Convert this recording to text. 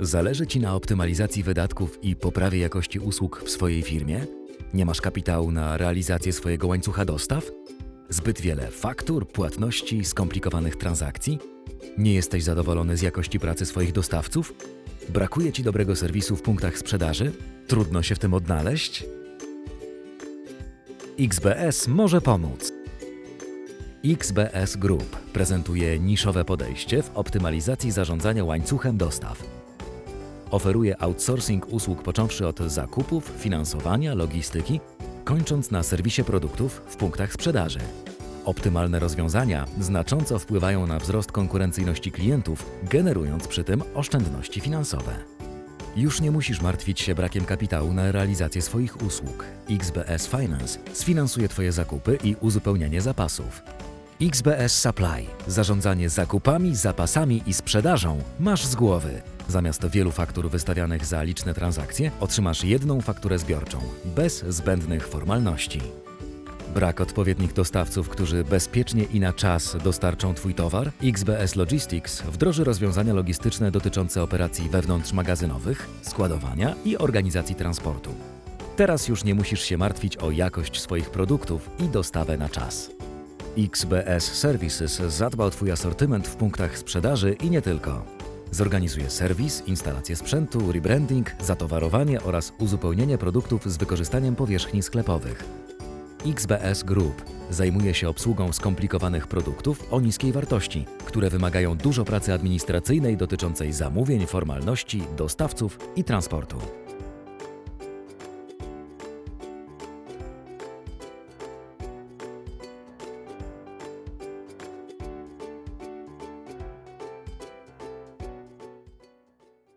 Zależy Ci na optymalizacji wydatków i poprawie jakości usług w swojej firmie? Nie masz kapitału na realizację swojego łańcucha dostaw? Zbyt wiele faktur, płatności, skomplikowanych transakcji? Nie jesteś zadowolony z jakości pracy swoich dostawców? Brakuje Ci dobrego serwisu w punktach sprzedaży? Trudno się w tym odnaleźć? XBS może pomóc. XBS Group prezentuje niszowe podejście w optymalizacji zarządzania łańcuchem dostaw. Oferuje outsourcing usług począwszy od zakupów, finansowania, logistyki, kończąc na serwisie produktów w punktach sprzedaży. Optymalne rozwiązania znacząco wpływają na wzrost konkurencyjności klientów, generując przy tym oszczędności finansowe. Już nie musisz martwić się brakiem kapitału na realizację swoich usług. XBS Finance sfinansuje Twoje zakupy i uzupełnianie zapasów. XBS Supply zarządzanie zakupami, zapasami i sprzedażą masz z głowy. Zamiast wielu faktur wystawianych za liczne transakcje, otrzymasz jedną fakturę zbiorczą, bez zbędnych formalności. Brak odpowiednich dostawców, którzy bezpiecznie i na czas dostarczą Twój towar? XBS Logistics wdroży rozwiązania logistyczne dotyczące operacji wewnątrzmagazynowych, składowania i organizacji transportu. Teraz już nie musisz się martwić o jakość swoich produktów i dostawę na czas. XBS Services zadba o Twój asortyment w punktach sprzedaży i nie tylko. Zorganizuje serwis, instalację sprzętu, rebranding, zatowarowanie oraz uzupełnienie produktów z wykorzystaniem powierzchni sklepowych. XBS Group zajmuje się obsługą skomplikowanych produktów o niskiej wartości, które wymagają dużo pracy administracyjnej dotyczącej zamówień, formalności, dostawców i transportu.